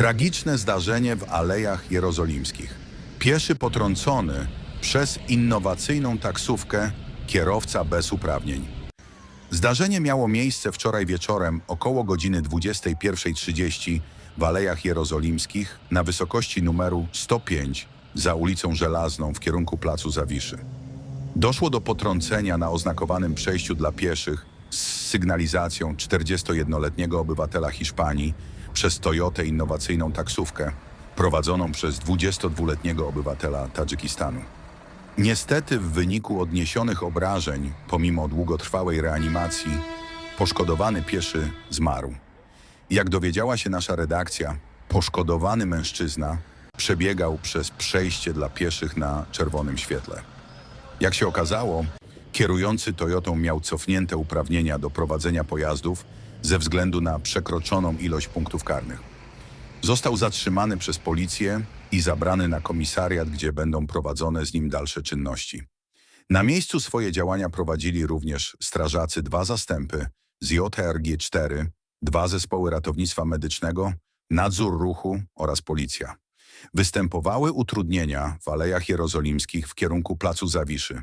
Tragiczne zdarzenie w Alejach Jerozolimskich. Pieszy potrącony przez innowacyjną taksówkę, kierowca bez uprawnień. Zdarzenie miało miejsce wczoraj wieczorem około godziny 21.30 w Alejach Jerozolimskich na wysokości numeru 105 za ulicą Żelazną w kierunku Placu Zawiszy. Doszło do potrącenia na oznakowanym przejściu dla pieszych z sygnalizacją 41-letniego obywatela Hiszpanii przez Toyotę innowacyjną taksówkę prowadzoną przez 22-letniego obywatela Tadżykistanu. Niestety w wyniku odniesionych obrażeń, pomimo długotrwałej reanimacji, poszkodowany pieszy zmarł. Jak dowiedziała się nasza redakcja, poszkodowany mężczyzna przebiegał przez przejście dla pieszych na czerwonym świetle. Jak się okazało, kierujący Toyotą miał cofnięte uprawnienia do prowadzenia pojazdów ze względu na przekroczoną ilość punktów karnych. Został zatrzymany przez policję i zabrany na komisariat, gdzie będą prowadzone z nim dalsze czynności. Na miejscu swoje działania prowadzili również strażacy dwa zastępy z JRG-4, dwa zespoły ratownictwa medycznego, nadzór ruchu oraz policja. Występowały utrudnienia w Alejach Jerozolimskich w kierunku Placu Zawiszy,